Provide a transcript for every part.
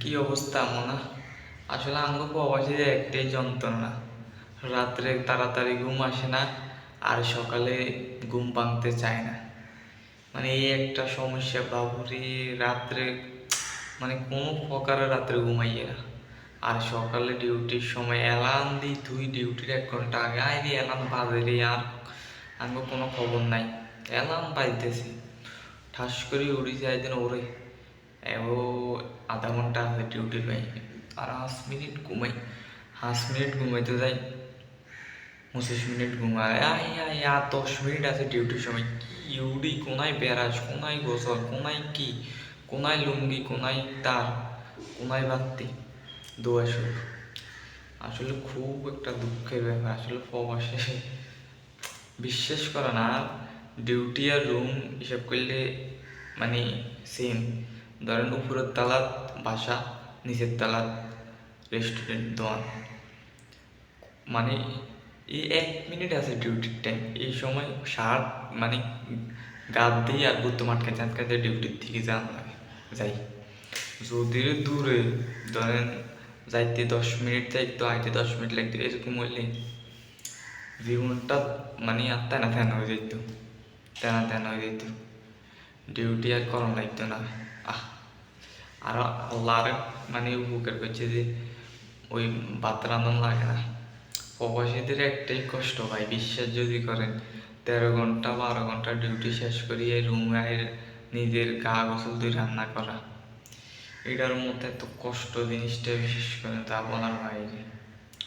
কি অবস্থা, মনা? আসলে আঙ্গ প্রবাসীদের একটাই যন্ত্রণা। রাত্রে তাড়াতাড়ি ঘুম আসে না, আর সকালে ঘুম ভাঙতে চায় না। মানে এই একটা সমস্যা, বাবুরে রাত্রে মানে কোনো প্রকারে রাত্রে ঘুমাইয়ে না। আর সকালে ডিউটির সময় অ্যালার্ম দিই তুই ডিউটির এক ঘণ্টা আগে। আয় রে, অ্যালার্ম বাজে রে আর আঙ্গ কোনো খবর নাই। অ্যালার্ম বাজতেছে। ঠাস করে উড়ি যায় দিন ওরে। ঘণ্টা আছে ডিউটি পাই আর পাঁচ মিনিট ঘুমাই। পাঁচ মিনিট ঘুমাইতে যাই। পঁচিশ মিনিট ঘুমায় আর দশ মিনিট আছে ডিউটির সময়। কি উড়ি কোনায় বেড়াস কোনায় গোসল, কোনায় কি? কোনায় লুঙ্গি, কোনায় তার কোনায় বাত্তি দোয়া শুরু। আসলে খুব একটা দুঃখের ব্যাপার। আসলে প্রবাসে বিশ্বাস করে না। ডিউটি আর রুম হিসাব করলে মানে সেম ধরেন উপরের তালাত, বাসা। নিচের তালাত রেস্টুরেন্ট দোয়ান। মানে এই এক মিনিট আছে ডিউটির টাইম এই সময় সার মানে গাদ দিয়ে আর বুদ্ধ মাটকে চাঁদকাতে ডিউটির থেকে যান লাগে। যাই। যদি দূরে ধরেন যাইতে দশ মিনিট যাইতো, আইতে দশ মিনিট লাগতো এরকম হইলে জীবনটা মানে আর তেনা তেনা হয়ে যেত তেনা তেনা হয়ে যেত ডিউটি আর করানো লাগতো না। আহ! আর আল্লাহ মানে উপকার করছে যে ওই ভাত লাগে না প্রবাসীদের একটাই কষ্ট ভাই বিশ্বাস যদি করেন তেরো ঘণ্টা বারো ঘণ্টা ডিউটি শেষ করিয়ে রুমে নিজের গা গোসল দিয়ে রান্না করা এটার মধ্যে এত কষ্ট জিনিসটা বিশেষ করে তা বলার বাইরে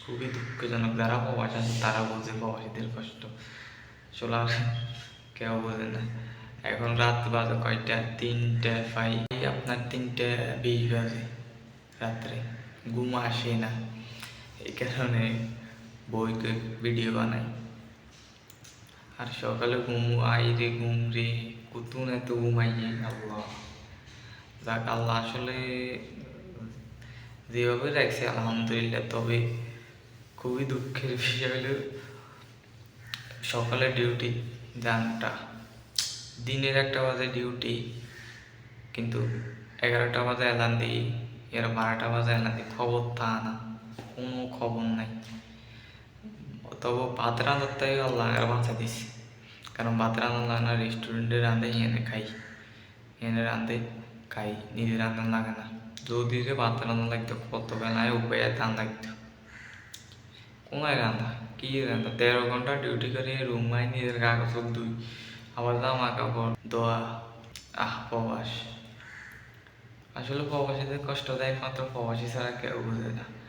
খুবই দুঃখজনক যারা প্রবাস আছে তারা বোঝে প্রবাসীদের কষ্ট চলার কেউ বোঝে না এখন রাত বাজে কয়টা? তিনটে, ফাই আপনার তিনটে বিশ বাজে রাত্রে। ঘুম আসে না। এই কারণে বইকে ভিডিও বানাই। আর সকালে ঘুম আই রে ঘুম রে, কুতুন এত ঘুমাই আল্লাহ। যাক, আল্লাহ আসলে যেভাবে রাখছে, আলহামদুলিল্লাহ। তবে খুবই দুঃখের বিষয় হলো সকালে ডিউটি জানটা। দিনের একটা বাজে ডিউটি কিন্তু এগারোটা বাজে অ্যালার্ম দিই, এর বারোটা বাজে অ্যালার্ম দিই, খবর তা না, কোনো খবর নাই। তবে ভাত রান্নার তাই আল্লাহ বাঁচা দিছি, কারণ ভাত রান্না লাগে রেস্টুরেন্টে রাঁধে, এনে খাই। এনে রাঁধে, খাই, নিজে রান্না লাগে না। যদি যে ভাত রান্না লাগতো কত বেলায় উপায় ধান লাগতো। কোনায় রান্না কি রান্না তেরো ঘণ্টা ডিউটি করে রুম আই নিজের কাগজ দুই আবার জামা কাপড়, দোয়া, আহ, প্রবাস। আসলে প্রবাসীদের কষ্ট দেয় একমাত্র প্রবাসী ছাড়া কেউ বোঝে না।